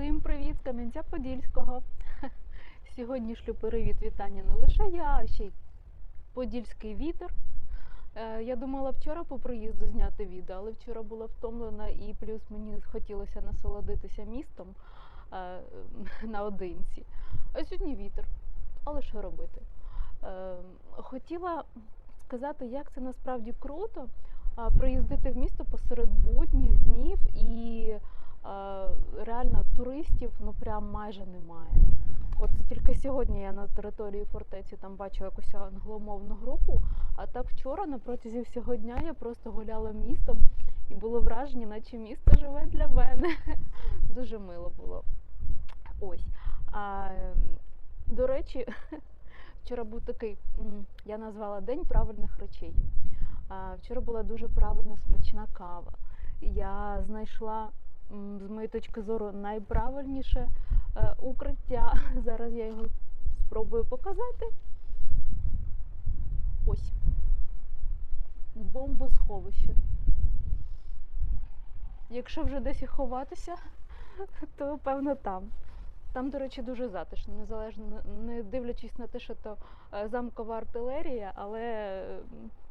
Всім привіт з Кам'янця-Подільського. Сьогодні шлю привіт вітання не лише я, а ще й подільський вітер. Е, Я думала вчора по приїзду зняти відео, але вчора була втомлена і плюс мені хотілося насолодитися містом е, наодинці. А сьогодні вітер. Але що робити? Е, Хотіла сказати, як це насправді круто приїздити в місто посеред будніх днів і реально туристів ну прям майже немає. От тільки сьогодні я на території фортеці там бачила якусь англомовну групу, а так вчора на протязі всього дня я просто гуляла містом і було враження, наче місто живе для мене. Дуже мило було. Ось. А, до речі, вчора був такий, я назвала День правильних речей. А, Вчора була дуже правильна смачна кава. Я знайшла, з моєї точки зору, найправильніше е, укриття. Зараз я його спробую показати. Ось. Бомбосховище. Якщо вже десь і ховатися, то певно там. Там, до речі, дуже затишно, незалежно не дивлячись на те, що то е, замкова артилерія, але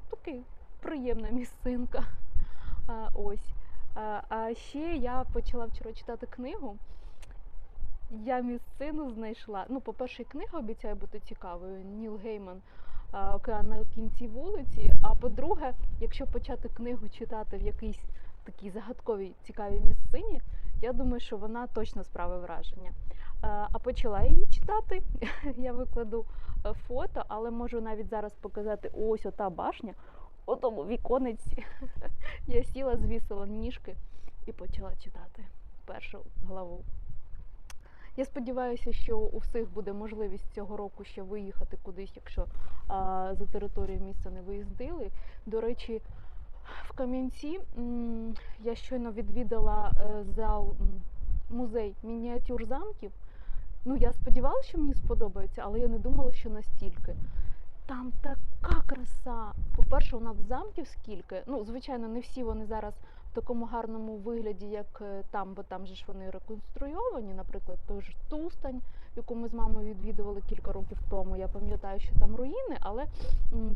такий приємна місцинка. Ось. А, ще я почала вчора читати книгу. Я місцину знайшла. Ну, по-перше, книга обіцяє бути цікавою. Ніл Гейман Океан на кінці вулиці. А по-друге, якщо почати книгу читати в якійсь такій загадковій цікавій місцині, я думаю, що вона точно справить враження. А а почала її читати. Я викладу е, фото, але можу навіть зараз показати ось ота башня, у тому віконеці. Я сіла, звісила ніжки і почала читати першу главу. Я сподіваюся, що у всіх буде можливість цього року ще виїхати кудись, якщо а, за територію міста не виїздили. До речі, в Кам'янці я щойно відвідала е, зал музей мініатюр замків. Ну, я сподівалася, що мені сподобається, але я не думала, що настільки. Там така краса. По-перше, у нас замків скільки. Ну, звичайно, не всі вони зараз в такому гарному вигляді, як е, там, бо там же ж вони реконструйовані. Наприклад, той ж Тустань, яку ми з мамою відвідували кілька років тому. Я пам'ятаю, що там руїни, але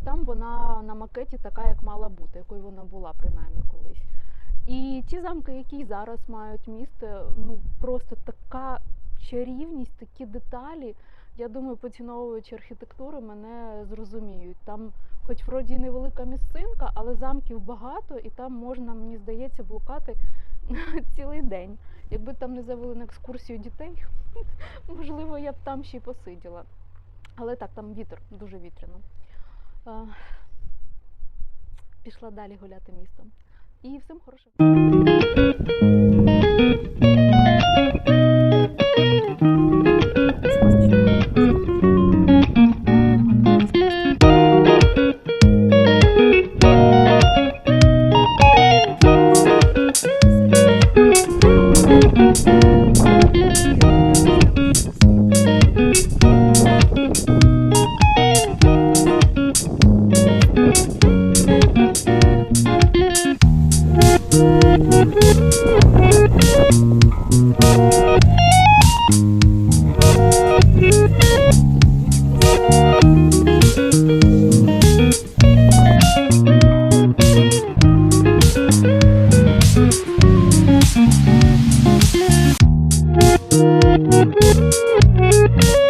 там вона на макеті така, як мала бути, якою вона була принаймні колись. І ті замки, які зараз мають місто, ну просто така чарівність, такі деталі. Я думаю, поціновуючи архітектуру, мене зрозуміють. Там, хоч вроді невелика місцинка, але замків багато, і там можна, мені здається, блукати цілий день. Якби там не завели на екскурсію дітей, можливо, я б там ще й посиділа. Але так, там вітер, дуже вітряно. Пішла далі гуляти містом. І всім хорошого.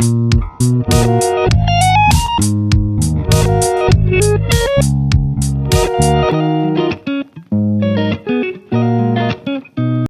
Thank